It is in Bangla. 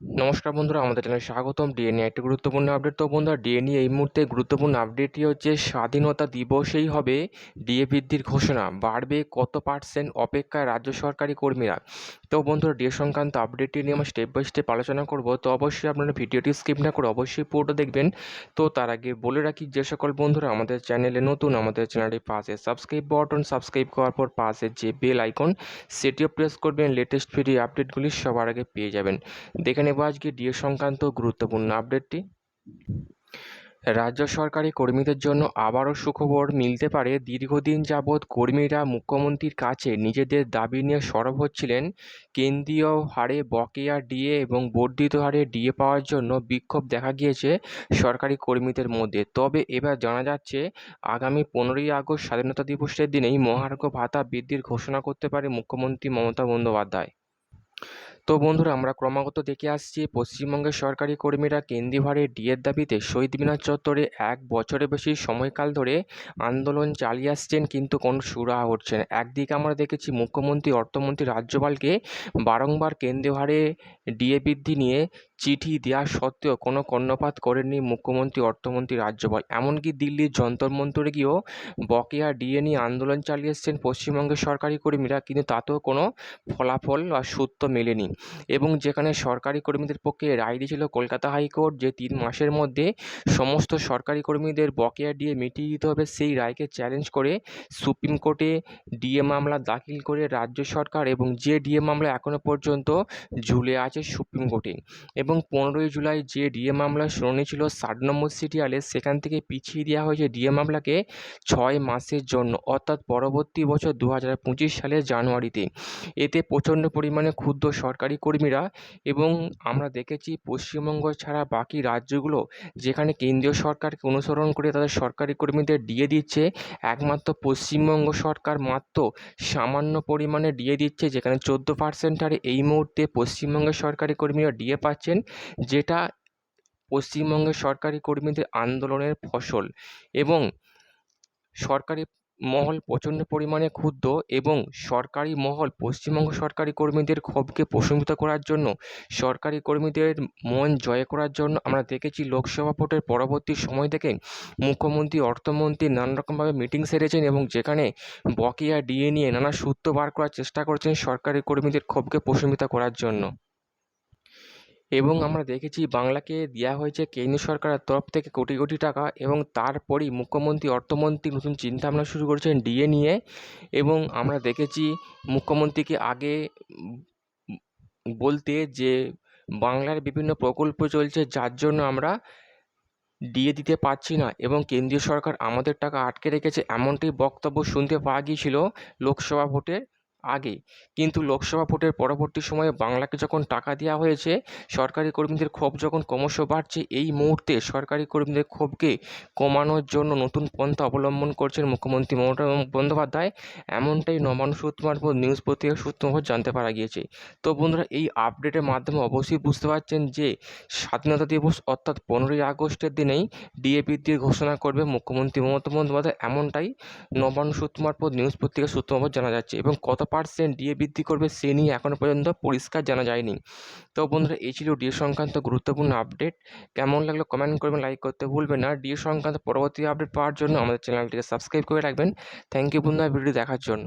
নমস্কার বন্ধুরা, আমাদের চ্যানেলে স্বাগতম। ডিএনএ একটি গুরুত্বপূর্ণ আপডেট তো বন্ধুরা ডিএনএ এই মুহূর্তে গুরুত্বপূর্ণ আপডেটটি হচ্ছে স্বাধীনতা দিবসেই হবে ডিএ বৃদ্ধির ঘোষণা। বাড়বে কত পার্সেন্ট অপেক্ষায় রাজ্য সরকারি কর্মীরা? তো বন্ধুরা ডিএ সংক্রান্ত আপডেটটি নিয়ে আমরা স্টেপ বাই স্টেপ আলোচনা করব। তো অবশ্যই আপনারা ভিডিওটি স্কিপ না করে অবশ্যই পুরোটা দেখবেন। তো তার আগে বলে রাখি, যে সকল বন্ধুরা আমাদের চ্যানেলে নতুন, আমাদের চ্যানেলটি পাশে সাবস্ক্রাইব বাটন সাবস্ক্রাইব করার পর পাশে যে বেল আইকন সেটিও প্রেস করবেন। লেটেস্ট ভিডিও আপডেটগুলি সবার আগে পেয়ে যাবেন। দেখে নেব আজকে ডিএ সংক্রান্ত গুরুত্বপূর্ণ আপডেটটি। রাজ্য সরকারি কর্মীদের জন্য আবারও সুখবর মিলতে পারে, দীর্ঘদিন যাবৎ কর্মীরা মুখ্যমন্ত্রীর কাছে নিজেদের দাবি নিয়ে সরব হচ্ছিলেন। কেন্দ্রীয় হারে বকেয়া ডিএ এবং বর্ধিত হারে ডিএ পাওয়ার জন্য বিক্ষোভ দেখা গিয়েছে সরকারি কর্মীদের মধ্যে। তবে এবার জানা যাচ্ছে, আগামী পনেরোই আগস্ট স্বাধীনতা দিবসের দিনেই মহার্ঘ ভাতা বৃদ্ধির ঘোষণা করতে পারে মুখ্যমন্ত্রী মমতা বন্দ্যোপাধ্যায়। তো বন্ধুরা, আমরা ক্রমাগত দেখে আসছি পশ্চিমবঙ্গের সরকারি কর্মীরা কেন্দ্রীয় ভারে ডিএর দাবিতে শহীদ মিনার চত্বরে এক বছরের বেশি সময়কাল ধরে আন্দোলন চালিয়ে আসছেন কিন্তু কোনো সুরাহা হচ্ছে না। একদিকে আমরা দেখেছি মুখ্যমন্ত্রী, অর্থমন্ত্রী রাজ্যপালকে বারংবার কেন্দ্রীয় হারে ডিএ বৃদ্ধি নিয়ে চিঠি দেওয়া সত্ত্বেও কোনো কর্ণপাত করেননি মুখ্যমন্ত্রী, অর্থমন্ত্রী, রাজ্যপাল। এমনকি দিল্লির যন্তর মন্তরে গিয়েও বকেয়া ডিএ নিয়ে আন্দোলন চালিয়ে এসছেন পশ্চিমবঙ্গের সরকারি কর্মীরা, কিন্তু তাতেও কোনো ফলাফল বা সূত্র মেলেনি। এবং যেখানে সরকারি কর্মীদের পক্ষে রায় দিয়েছিল কলকাতা হাইকোর্ট, যে তিন মাসের মধ্যে সমস্ত সরকারি কর্মীদের বকেয়া দিয়ে মিটিয়ে দিতে হবে, সেই রায়কে চ্যালেঞ্জ করে সুপ্রিম কোর্টে ডিএ মামলা দাখিল করে রাজ্য সরকার এবং যে ডিএ মামলা এখনও পর্যন্ত ঝুলে আছে সুপ্রিম কোর্টে। এবং পনেরোই জুলাই যে ডিএ মামলার শুনানি ছিল ষাট নম্বর সিরিয়ালে সেখান থেকে পিছিয়ে দেওয়া হয়েছে ডিএ মামলাকে ছয় মাসের জন্য, অর্থাৎ পরবর্তী বছর দু হাজার পঁচিশ সালের জানুয়ারিতে। এতে প্রচণ্ড পরিমাণে ক্ষুদ্র সরকারি কর্মীরা এবং আমরা দেখেছি পশ্চিমবঙ্গ ছাড়া বাকি রাজ্যগুলো যেখানে কেন্দ্রীয় সরকারকে অনুসরণ করে তাদের সরকারি কর্মীদের ডিএ দিচ্ছে, একমাত্র পশ্চিমবঙ্গ সরকার মাত্র সামান্য পরিমাণে ডিএ দিচ্ছে, যেখানে চোদ্দ পার্সেন্ট হারে এই মুহূর্তে পশ্চিমবঙ্গের সরকারি কর্মীরা ডিএ পাচ্ছেন, যেটা পশ্চিমবঙ্গের সরকারি কর্মীদের আন্দোলনের ফসল এবং সরকারি মহল প্রচণ্ড পরিমাণে ক্ষুব্ধ এবং সরকারি মহল পশ্চিমবঙ্গ সরকারি কর্মীদের ক্ষোভকে প্রশমিত করার জন্য, সরকারি কর্মীদের মন জয় করার জন্য আমরা দেখেছি লোকসভা ভোটের পরবর্তী সময় থেকে মুখ্যমন্ত্রী, অর্থমন্ত্রী নানা রকমভাবে মিটিং সেরেছেন এবং যেখানে বকেয়া ডিএ নিয়ে নানা সূত্র বার করার চেষ্টা করছেন সরকারি কর্মীদের ক্ষোভকে প্রশমিত করার জন্য। এবং আমরা দেখেছি বাংলাকে দেওয়া হয়েছে কেন্দ্র সরকারের তরফ থেকে কোটি কোটি টাকা এবং তারপরেই মুখ্যমন্ত্রী অর্থমন্ত্রী নতুন চিন্তাভাবনা শুরু করেছেন ডিএ নিয়ে এবং আমরা দেখেছি মুখ্যমন্ত্রীকে আগে বলতে যে বাংলার বিভিন্ন প্রকল্প চলছে যার জন্য আমরা ডিএ দিতে পারছি না এবং কেন্দ্রীয় সরকার আমাদের টাকা আটকে রেখেছে এমনটাই বক্তব্য শুনতে পাওয়া গিয়েছিল লোকসভা ভোটের আগে কিন্তু লোকসভা ভোটের পরবর্তী সময়ে বাংলাকে যখন টাকা দেওয়া হয়েছে, সরকারি কর্মীদের ক্ষোভ যখন ক্রমশ বাড়ছে, এই মুহূর্তে সরকারি কর্মীদের ক্ষোভকে কমানোর জন্য নতুন পন্থা অবলম্বন করছেন মুখ্যমন্ত্রী মমতা বন্দ্যোপাধ্যায়। এমনটাই নবান্ন সূত্র মারফত নিউজ পত্রিকা সূত্র মারফত জানতে পারা গিয়েছে। তো বন্ধুরা, এই আপডেটের মাধ্যমে অবশ্যই বুঝতে পারছেন যে, স্বাধীনতা দিবস অর্থাৎ পনেরোই আগস্টের দিনেই ডিএপি দিয়ে ঘোষণা করবে মুখ্যমন্ত্রী মমতা বন্দ্যোপাধ্যায়। এমনটাই নবান্ন সূত্র মারফত নিউজ পত্রিকা সূত্র মারফত জানা যাচ্ছে এবং কত পার্সেন্ট ডিএ বৃদ্ধি করবে সে নিয়ে এখনও পর্যন্ত পরিষ্কার জানা যায়নি। তো বন্ধুরা, এই ছিল ডিএ সংক্রান্ত গুরুত্বপূর্ণ আপডেট। কেমন লাগল কমেন্ট করবেন, লাইক করতে ভুলবেন না। ডিএ সংক্রান্ত পরবর্তী আপডেট পাওয়ার জন্য আমাদের চ্যানেলটিকে সাবস্ক্রাইব করে রাখবেন। থ্যাংক ইউ বন্ধুরা ভিডিও দেখার জন্য।